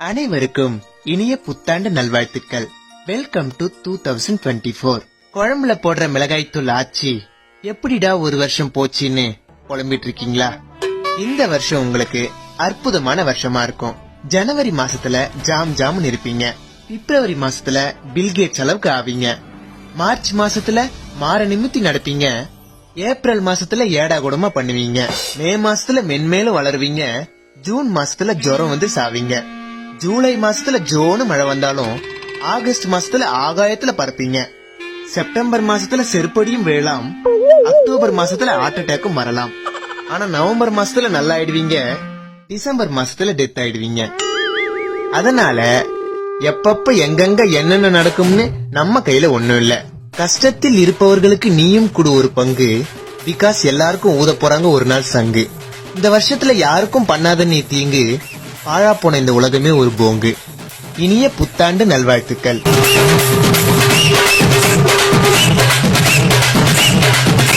அனைவருக்கும் இனிய புத்தாண்டு நல்வாழ்த்துக்கள். Welcome to two thousand twenty four குழம்புல போடுற மிளகாய்த்தூள் ஆச்சி. எப்படிடா ஒரு வருஷம் போச்சுன்னு புலம்பிட்டு இருக்கீங்களா இந்த வருஷம் உங்களுக்கு அற்புதமான வருஷமா இருக்கும். ஜனவரி மாசத்துல ஜாம் ஜாம்னு இருப்பீங்க. பிப்ரவரி மாசத்துல பில்கேட்ஸ் அளவுக்கு ஆவீங்க. மார்ச் மாசத்துல மாற நிமித்தி நடப்பீங்க. ஏப்ரல் மாசத்துல ஏடா கூடமா பண்ணுவீங்க. மே மாசத்துல மென்மேலும் வளருவீங்க. ஜூன் மாசத்துல ஜுரம் வந்து சாவீங்க. ஜூலை மாசத்துல ஜோனு மழை வந்தாலும் ஆகஸ்ட் மாசத்துல ஆகாயத்துல பறப்பீங்க செப்டம்பர் மாசத்துல செருப்படியும் வேளாம். அக்டோபர் மாசத்துல ஹார்ட் அட்டாக்கும் வரலாம். ஆனா நவம்பர் மாசத்துல நல்லா ஆயிடுவீங்க டிசம்பர் மாசத்துல டெத் ஆயிடுவீங்க. அதனால எப்பப்ப எங்கெங்க என்னென்ன நடக்கும்னு நம்ம கையில ஒண்ணும் இல்ல. கஷ்டத்தில் இருப்பவர்களுக்கு நீயும் கொடு ஒரு பங்கு. பிகாஸ் எல்லாருக்கும் ஊத போறாங்க ஒரு நாள் சங்கு. இந்த வருஷத்துல யாருக்கும் பண்ணாத நீ தீங்கு. பாழா போன இந்த உலகமே ஒரு போங்கு. இனிய புத்தாண்டு நல்வாழ்த்துக்கள்.